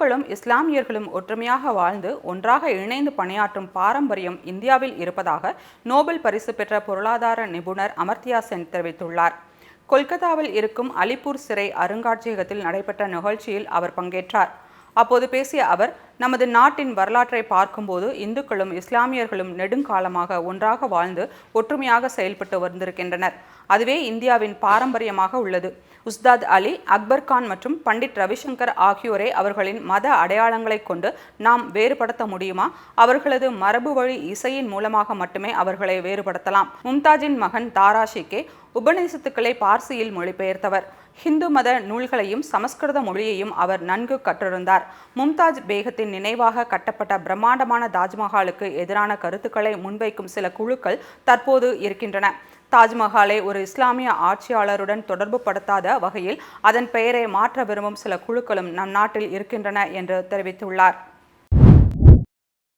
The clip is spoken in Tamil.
இந்துக்களும் இஸ்லாமியர்களும் ஒற்றுமையாக வாழ்ந்து ஒன்றாக இணைந்து பணியாற்றும் பாரம்பரியம் இந்தியாவில் இருப்பதாக நோபல் பரிசு பெற்ற பொருளாதார நிபுணர் அமர்த்தியா சென் தெரிவித்துள்ளார். கொல்கத்தாவில் இருக்கும் அலிப்பூர் சிறை அருங்காட்சியகத்தில் நடைபெற்ற நிகழ்ச்சியில் அவர் பங்கேற்றார். அப்போது பேசிய அவர் நமது நாட்டின் வரலாற்றை பார்க்கும்போது இந்துக்களும் இஸ்லாமியர்களும் நெடுங்காலமாக ஒன்றாக வாழ்ந்து ஒற்றுமையாக செயல்பட்டு வந்திருக்கின்றனர். அதுவே இந்தியாவின் பாரம்பரியமாக உள்ளது. உஸ்தாத் அலி அக்பர் கான் மற்றும் பண்டிட் ரவிசங்கர் ஆகியோரை அவர்களின் மத அடையாளங்களைக் கொண்டு நாம் வேறுபடுத்த முடியுமா? அவர்களது மரபு வழி இசையின் மூலமாக மட்டுமே அவர்களை வேறுபடுத்தலாம். மும்தாஜின் மகன் தாராஷிகே உபநிஷத்துக்களை பார்சியில் மொழிபெயர்த்தவர். ஹிந்து மத நூல்களையும் சமஸ்கிருத மொழியையும் அவர் நன்கு கற்றிருந்தார் மும்தாஜ் பேகத்தின் நினைவாக கட்டப்பட்ட பிரம்மாண்டமான தாஜ்மஹாலுக்கு எதிரான கருத்துக்களை முன்வைக்கும் சில குழுக்கள் தற்போது இருக்கின்றன. தாஜ்மஹாலை ஒரு இஸ்லாமிய ஆட்சியாளருடன் தொடர்பு படுத்தாத வகையில் அதன் பெயரை மாற்ற விரும்பும் சில குழுக்களும் நம் நாட்டில் இருக்கின்றன என்று தெரிவித்துள்ளார்.